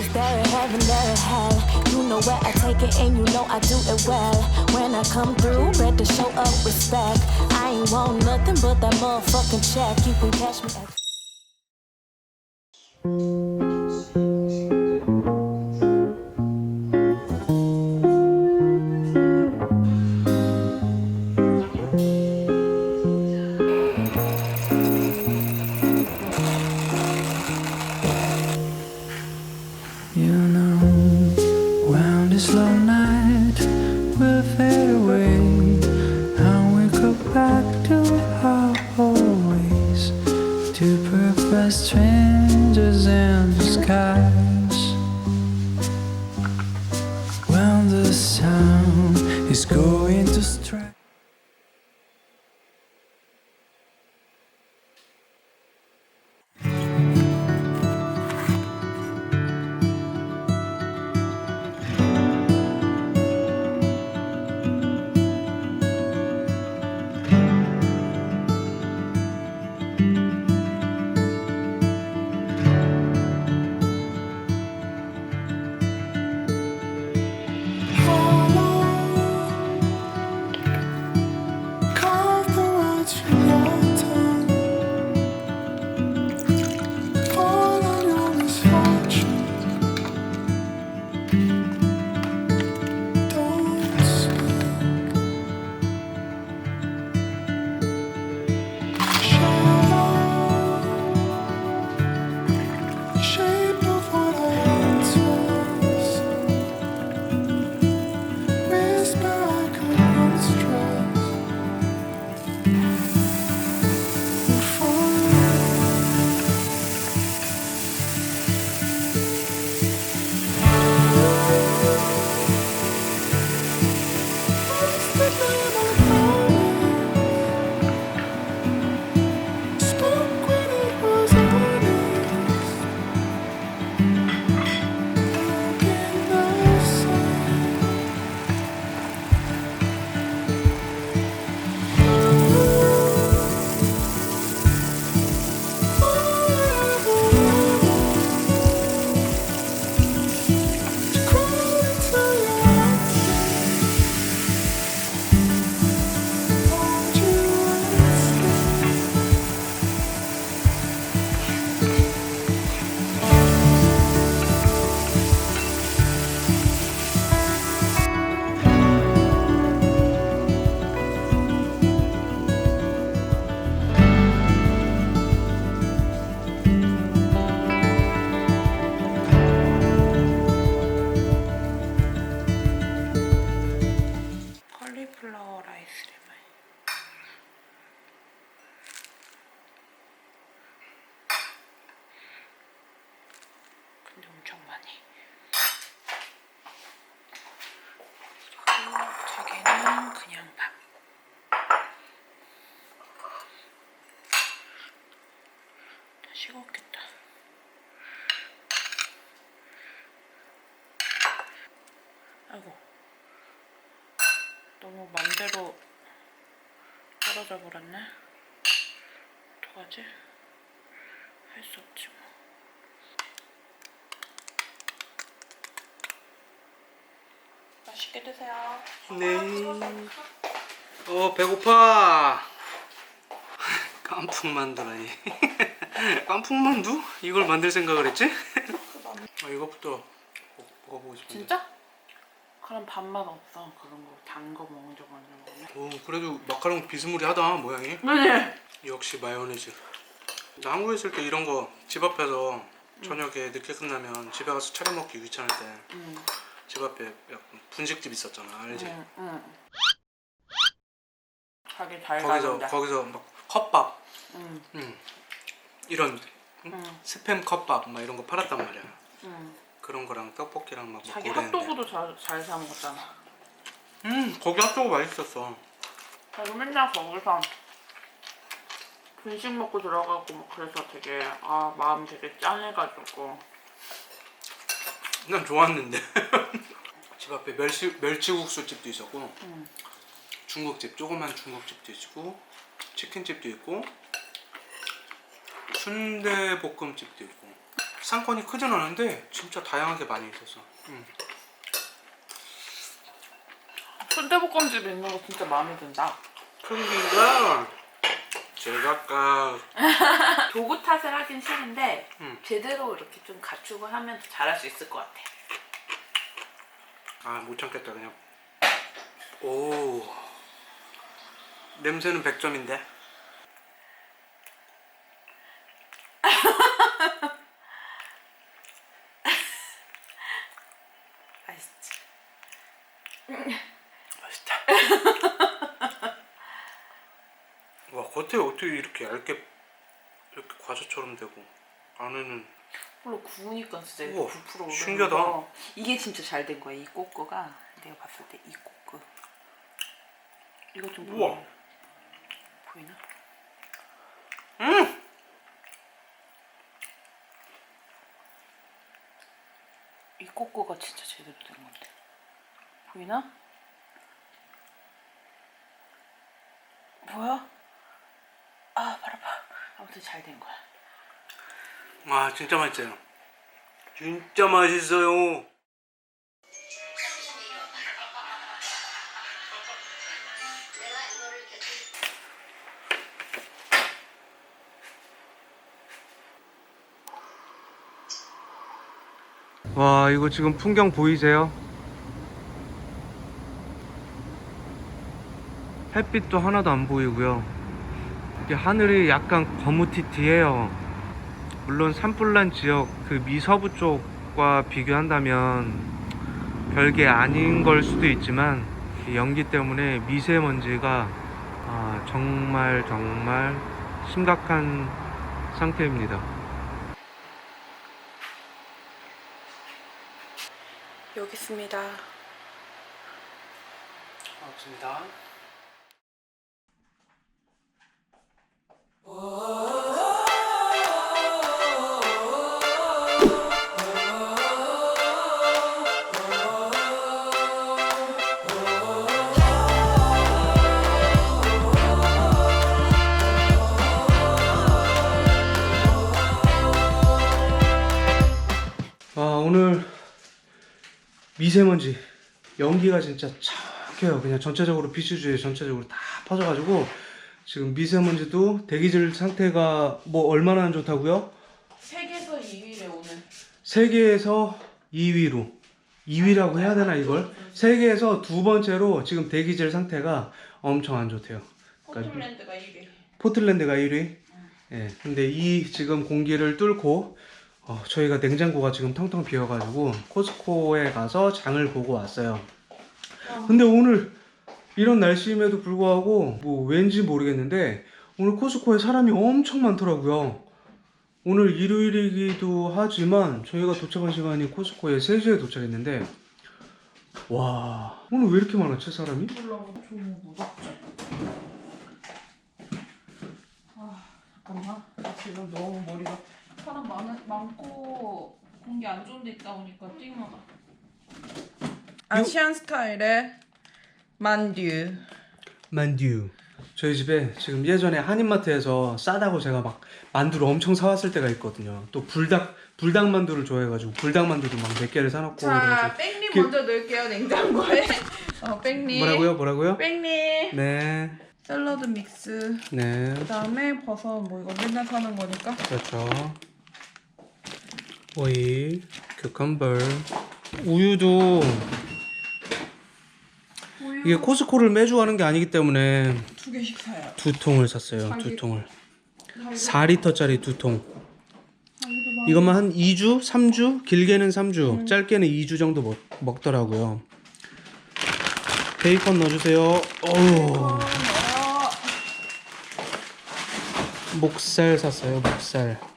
Is there a heaven, there a hell? You know where I take it and you know I do it well. When I come through, better show up respect. I ain't want nothing but that motherfucking check. You can cash me at sun is going to strike. 식었겠다 아이고 너무 맘대로 떨어져 버렸네. 어떡하지? 할 수 없지 뭐. 맛있게 드세요. 네. 어 배고파. 깐풍만두라니. 깐풍만두? 이걸 만들 생각을 했지? 아 이것부터 먹- 먹어보고 싶은데. 진짜? 그럼 밥맛 없어. 그런 거 단 거 먹는 적 만든 거는. 오 그래도 마카롱 비스무리하다 모양이. 네. 역시 마요네즈. 나 한국에 있을 때 이런 거 집 앞에서 저녁에 늦게 끝나면 집에 가서 차려 먹기 귀찮을 때 집 응. 앞에 약간 분식집 있었잖아 알지? 응. 응. 자기 잘 거기서 가는데. 거기서 막 컵밥 응. 음, 이런 응? 응. 스팸 컵밥 막 이런 거 팔았단 말이야. 응. 그런 거랑 떡볶이랑 막 먹고 자기 그랬는데. 핫도그도 잘사 먹었잖아. 음 거기 핫도그 맛있었어. 그리고 맨날 거기서 분식 먹고 들어가고 막 그래서 되게 아 마음 되게 짠해가지고 난 좋았는데. 집 앞에 멸치 멸치국수 집도 있었고 음. 중국집 조그만 중국집도 있고 치킨집도 있고 순대 볶음집도 있고 상권이 크진 않은데 진짜 다양하게 많이 있었어. 음. 순대볶음집 있는 거 진짜 마음에 든다. 크기가 제각각 도구 탓을 하긴 싫은데 음. 제대로 이렇게 좀 갖추고 하면 더 잘할 수 있을 것 같아. 아 못 참겠다 그냥. 오 냄새는 100점인데. 맛있지? 맛있다. 와 겉에 어떻게 이렇게 얇게 이렇게 과자처럼 되고 안에는 물로 구우니까 진짜 이렇게 우와, 부풀어 오르는 신기하다. 거. 이게 진짜 잘 된 거야. 이 꼬꼬가 내가 봤을 때 이 꼬꼬. 이거 좀 우와. 보여. 보이나? 음 이 꼬꼬가 진짜 제대로 된 건데. 보이나? 뭐야? 아, 발 아파. 아무튼 잘 된 거야. 아 진짜 맛있어요. 진짜 맛있어요. 와 이거 지금 풍경 보이세요? 햇빛도 하나도 안 보이고요. 이게 하늘이 약간 거무튀튀해요. 물론 산불난 지역 그 미서부 쪽과 비교한다면 별게 아닌 걸 수도 있지만 이 연기 때문에 미세먼지가 아, 정말 정말 심각한 상태입니다. 여기 있습니다. 고맙습니다. 아 오늘 미세먼지 연기가 진짜 착해요. 그냥 전체적으로 비수주에 전체적으로 다 퍼져가지고 지금 미세먼지도 대기질 상태가 뭐 얼마나 안 좋다고요? 세계에서 2위래 오늘. 세계에서 2위로 2위라고 해야 되나 이걸? 세계에서 두 번째로 지금 대기질 상태가 엄청 안 좋대요 그러니까 포틀랜드가 1위. 포틀랜드가 1위. 예. 근데 이 지금 공기를 뚫고 어, 저희가 냉장고가 지금 텅텅 비어가지고 코스코에 가서 장을 보고 왔어요. 근데 오늘 이런 날씨임에도 불구하고 뭐 왠지 모르겠는데 오늘 코스코에 사람이 엄청 많더라고요. 오늘 일요일이기도 하지만 저희가 도착한 시간이 코스코에 3시에 도착했는데 와 오늘 왜 이렇게 많았지 사람이? 몰라, 좀 무섭지. 아, 잠깐만. 나 지금 너무 머리가 사람 많, 많고 공기 안 좋은 데 있다 보니까 띵하다. 아시안 스타일의 만듀. 만듀. 저희 집에 지금 예전에 한인마트에서 싸다고 제가 막 만두를 엄청 사왔을 때가 있거든요. 또 불닭 불닭 만두를 좋아해가지고 불닭 만두도 막 몇 개를 사놓고 자, 그래가지고 뺑리 그- 먼저 넣을게요 냉장고에. 어, 뺑리. 뭐라고요? 뭐라고요? 뺑리. 네, 샐러드 믹스. 네, 그다음에 버섯 뭐 이거 맨날 사는 거니까. 그렇죠. 오이, 큐컴버, 우유도 우유 이게 코스코를 매주 가는 게 아니기 때문에 두 개씩 사요. 두 통을 샀어요. 두 통을. 자기도 4리터짜리 두 통. 이것만 한 2주, 3주, 길게는 3주, 짧게는 2주 정도 먹, 먹더라고요. 베이컨 넣어주세요. 어우, 어, 목살 샀어요. 목살.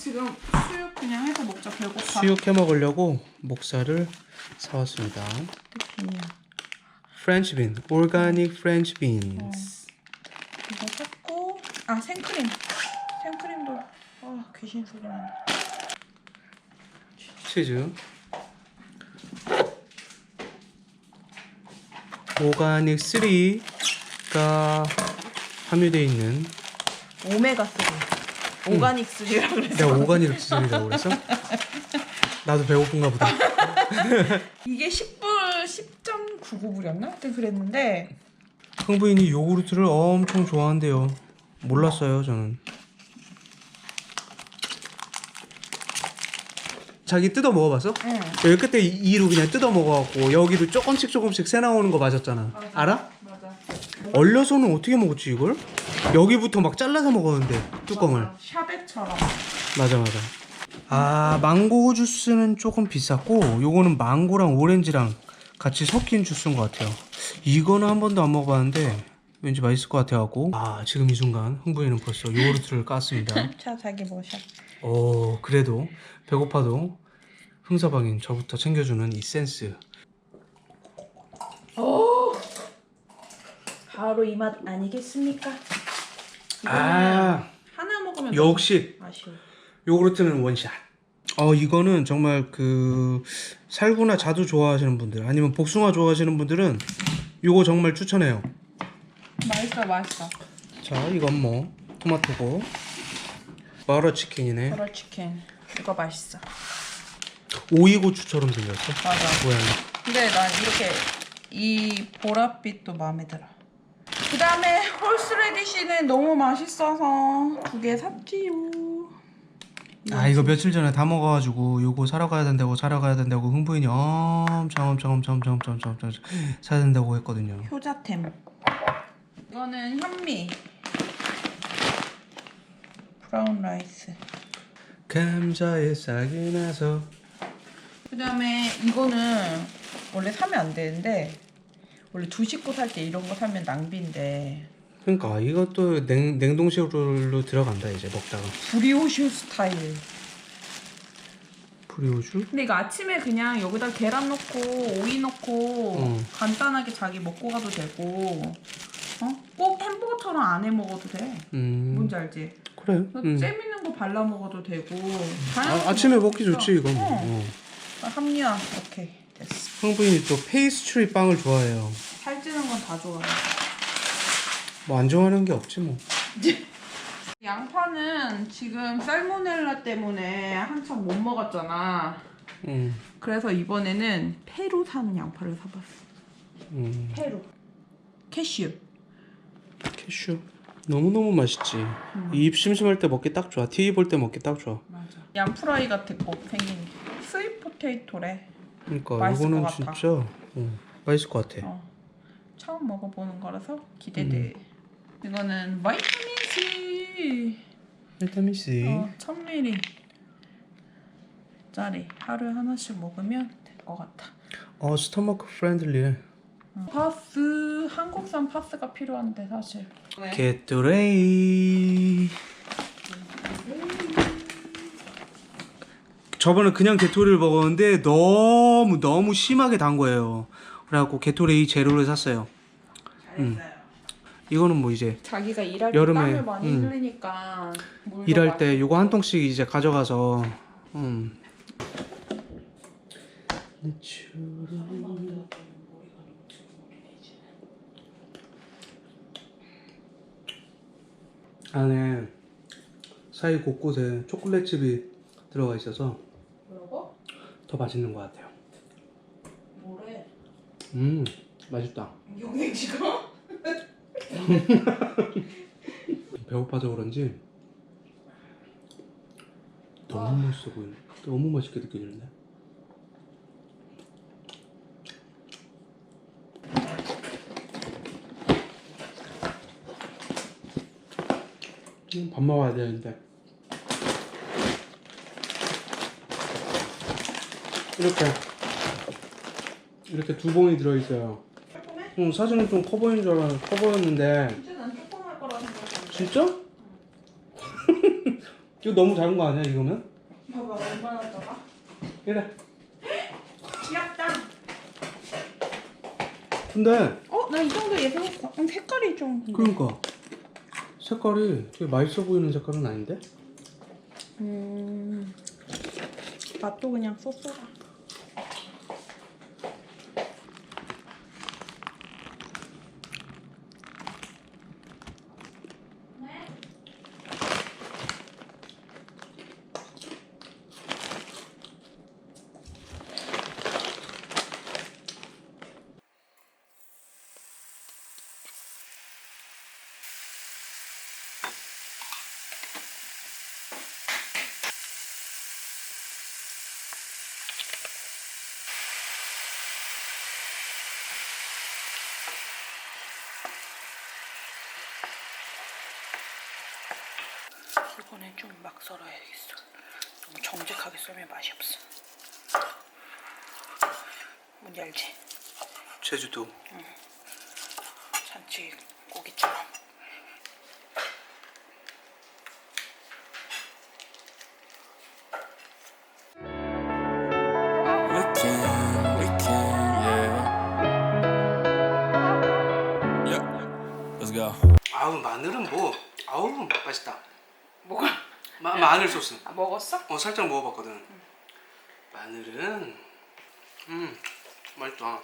지금 수육 그냥 해서 먹자 배고파. 수육 해 먹으려고 목살을 사왔습니다. 프렌치 빈, 오르가닉 프렌치 빈스. 이거 샀고 아 생크림 생크림도 아 귀신 소리 난다. 치즈. 오가닉 3가 함유되어 있는 오메가 3 오가닉 술이라고 그랬어. 내가 오가닉 수준이라고 그랬어? 나도 배고픈가 보다. 이게 10불 10.99불이었나? 그때 그랬는데 흥부인이 요구르트를 엄청 좋아한대요. 몰랐어요, 저는. 자기 뜯어 먹어봤어? 응. 여기 끝에 이- 이로 그냥 뜯어 먹어갖고 여기로 조금씩 조금씩 새 나오는 거 맞았잖아. 알아? 맞아. 얼려서는 어떻게 먹었지 이걸? 여기부터 막 잘라서 먹었는데 뚜껑을. 샤베처럼. 맞아 맞아. 아 망고 주스는 조금 비쌌고 요거는 망고랑 오렌지랑 같이 섞인 주스인 것 같아요. 이거는 한 번도 안 먹어봤는데 왠지 맛있을 것 같아갖고 아 지금 이 순간 흥부이는 벌써 요구르트를 깠습니다. 자 자기 뭐셔. 오 그래도 배고파도 흥서방인 저부터 챙겨주는 이 센스. 바로 이 맛 아니겠습니까? 아 하나 먹으면 역시 너무 아쉬워. 요구르트는 원샷. 어 이거는 정말 그 살구나 자두 좋아하시는 분들 아니면 복숭아 좋아하시는 분들은 요거 정말 추천해요. 맛있어 맛있어. 자 이건 뭐 토마토고 버러 치킨이네. 버럴 치킨. 이거 맛있어. 오이고추처럼 생겼어. 맞아. 모양이. 근데 난 이렇게 이 보랏빛도 마음에 들어. 그 다음에 홀스레디시는 너무 맛있어서 두 개 샀지요. 아 이거 며칠 전에 다 먹어가지고 요거 사러 가야 된다고 사러 가야 된다고 흥부인이 엄청 엄청 엄청 엄청 엄청 엄청, 엄청 사야 된다고 했거든요. 효자템. 이거는 현미. 브라운 라이스. 감자에 싹이 나서 그 다음에 이거는 원래 사면 안 되는데 원래 두 식구 살 때 이런 거 사면 낭비인데 그러니까 이것도 냉 냉동실로 들어간다 이제 먹다가 브리오슈 스타일. 브리오슈? 근데 이거 아침에 그냥 여기다 계란 넣고 오이 넣고 어. 간단하게 자기 먹고 가도 되고 어? 꼭 햄버거처럼 안 해 먹어도 돼. 음 뭔지 알지? 그래. 음. 잼 있는 거 발라 먹어도 되고. 아, 아침에 먹기 좋지 이건. 어. 어. 아, 합리화. 오케이 됐어. 흥부인이 또 페이스트리 빵을 좋아해요. 살찌는 건 다 좋아. 뭐안 좋아하는 게 없지 뭐. 양파는 지금 살모넬라 때문에 한참 못 먹었잖아. 음. 그래서 이번에는 페루 사는 양파를 사봤어. 음. 페루. 캐슈. 캐슈. 너무 너무 맛있지. 입 심심할 때 먹기 딱 좋아. TV 볼 때 먹기 딱 좋아. 맞아. 양프라이 같은 거 생긴 게. 스윗 포테이토래. 그러니까 맛있을 이거는 것 같아. 진짜 어, 맛있을 것 같아. 어. 처음 먹어보는 거라서 기대돼. 이거는 바이타민 C. 비타민 C. 어, 1000ml 짜리 하루에 하나씩 먹으면 될 것 같아. 어 스토마크 프렌들리해. 파스 한국산 파스가 필요한데 사실. 게토레이. 저번에 그냥 게토레이를 먹었는데 너무 너무 심하게 단 거예요. 그래갖고 게토레이 제로를 샀어요. 잘했어요. 이거는 뭐 이제 자기가 일할 여름에, 때 땀을 많이 음. 흘리니까 물도 일할 때 마시고. 요거 한 통씩 이제 가져가서 음. 안에 사이 곳곳에 초콜릿집이 들어가 있어서? 더 맛있는 것 같아요. 뭐래? 음, 맛있다. 지금? 배고파서 그런지 너무 맛있어 보이네. 너무 맛있게 느껴지는데. 음, 밥 먹어야 되는데. 이렇게 이렇게 두 봉이 들어 있어요. 조금해? 응, 사진은 좀 커 보이는 줄 알아 커 보였는데 진짜 난 거라? 이거 너무 작은 거 아니야 이거는? 봐봐 얼마나 작아? 이래. 귀엽다. 근데 어? 나이 정도 예상했어. 음, 색깔이 좀. 근데. 그러니까 색깔이 되게 맛있어 보이는 색깔은 아닌데? 음. 맛도 그냥 쏘쏘 라. 손에 좀막 썰어야겠어. 너무 정직하게 썰면 맛이 없어. 뭔지 알지? 제주도. 산치 고기처럼. 아우 마늘은 뭐? 아우 맛있다. 마, 마늘 소스. 아, 먹었어? 어 살짝 먹어봤거든. 마늘은 음 맛있다.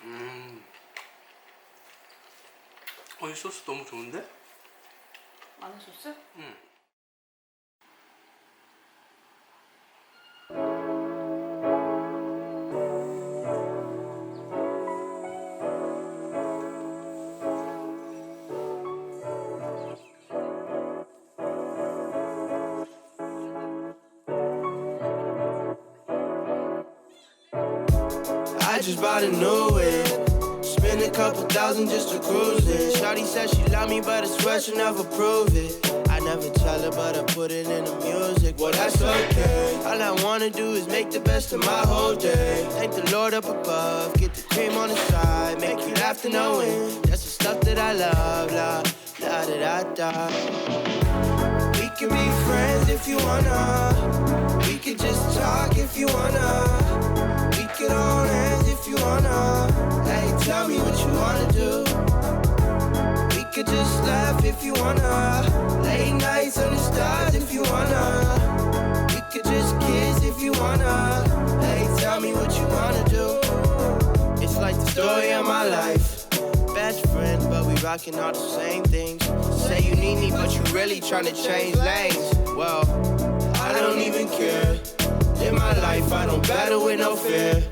음. 어이 소스 너무 좋은데? 마늘 소스? 응. I just bought a new whip. Spend a couple thousand just to cruise it. Shawty said she love me, but I swear she never prove it. I never tell her, but I put it in the music. Well, that's okay. All I wanna do is make the best of my whole day. Thank the Lord up above, get the cream on the side, make you laugh to no end. That's the stuff that I love, la la da da da. We can be friends if you wanna. We can just talk if you wanna. We can all if you wanna. Hey, tell me what you wanna do. We could just laugh if you wanna. Late nights on under stars if you wanna. We could just kiss if you wanna. Hey, tell me what you wanna do. It's like the story of my life. Best friends, but we rocking all the same things. Say you need me, but you really tryna change lanes. Well, I don't even care. Live my life, I don't battle with no fear.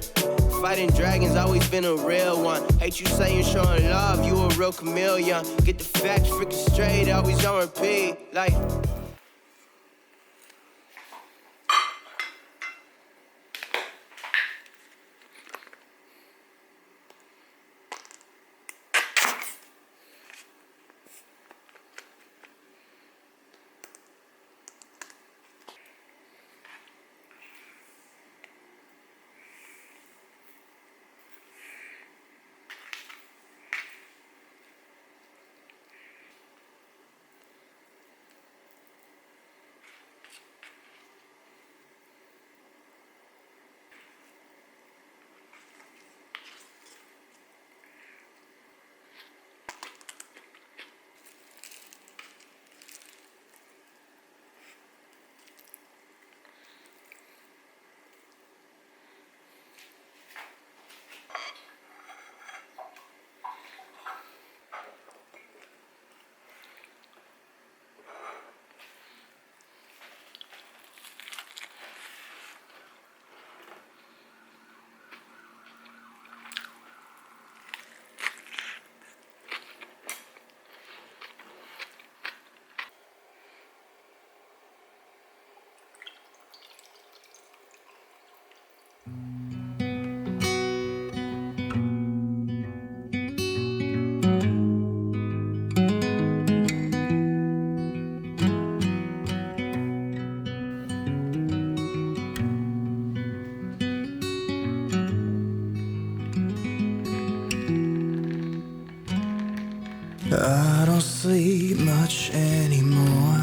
Fighting dragons, always been a real one. Hate you saying showing love, you a real chameleon. Get the facts freaking straight, always on repeat. Like, sleep much anymore.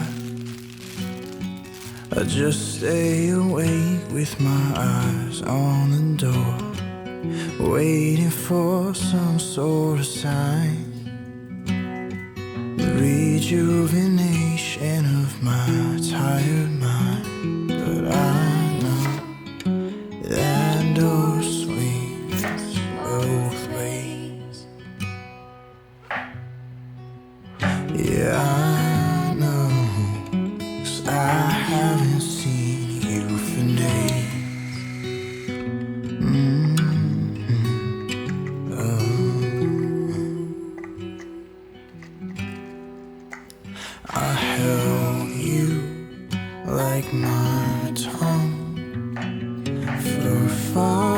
I just stay awake with my eyes on the door, waiting for some sort of sign. The rejuvenation of my tired far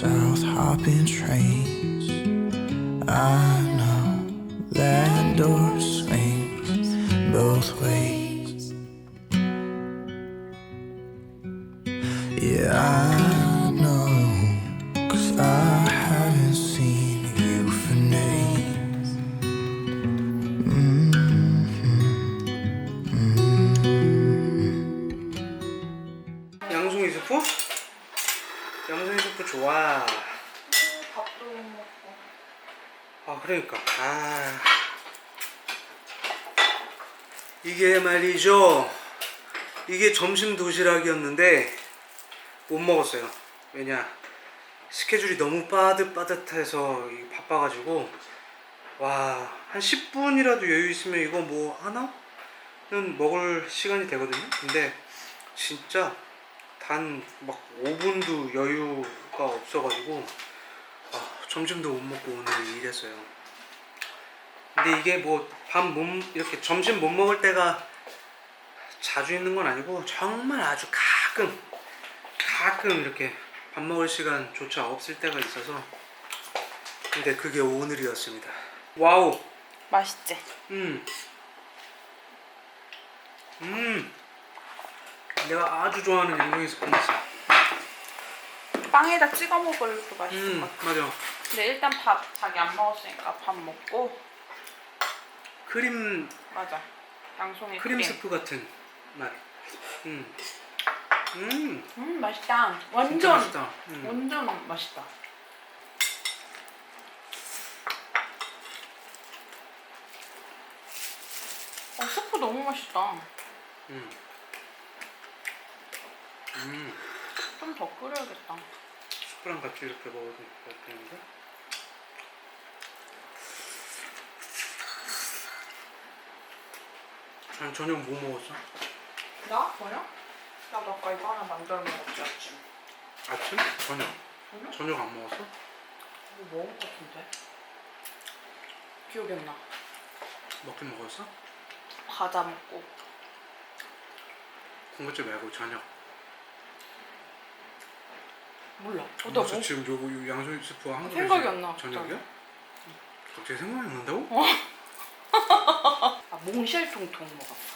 south, hopping trains. I know that door 도시락이었는데 못 먹었어요 왜냐 스케줄이 너무 빠듯빠듯해서 이 바빠가지고 와 한 10분이라도 여유 있으면 이거 뭐 하나는 먹을 시간이 되거든요 근데 진짜 단 막 5분도 여유가 없어가지고 아, 점심도 못 먹고 오늘 일했어요. 근데 이게 뭐밥못 이렇게 점심 못 먹을 때가 자주 있는 건 아니고 정말 아주 가끔 가끔 이렇게 밥 먹을 시간조차 없을 때가 있어서 근데 그게 오늘이었습니다. 와우. 맛있지? 음. 음. 내가 아주 좋아하는 스프 있어. 빵에다 찍어 먹을 그 맛있을 음, 것 같아. 맞아. 근데 일단 밥 자기 안 먹었으니까 밥 먹고 크림 맞아. 양송이 크림 크림. 스프 같은 맛. 음. 음. 음 맛있다. 진짜 완전 맛있다. 음. 완전 맛있다. 어 스프 너무 맛있다. 음. 음. 좀 더 끓여야겠다. 스프랑 같이 이렇게 먹어도 맛있는데. 난 저녁 뭐 먹었어? 나 뭐냐? 나도 아까 이거 하나 만들어 먹었지 아침. 아침? 저녁. 저녁? 저녁 안 먹었어? 이거 먹은 것 같은데? 기억이 안 나. 먹긴 먹었어? 과자 먹고. 군것질 말고 저녁. 몰라. 어, 나나 뭐? 지금 요거 요 양손 스프 한 그릇이 생각이 안 나, 저녁이야? 갑자기 생각이 안 난다고? 아 몽쉘 통통 먹었어.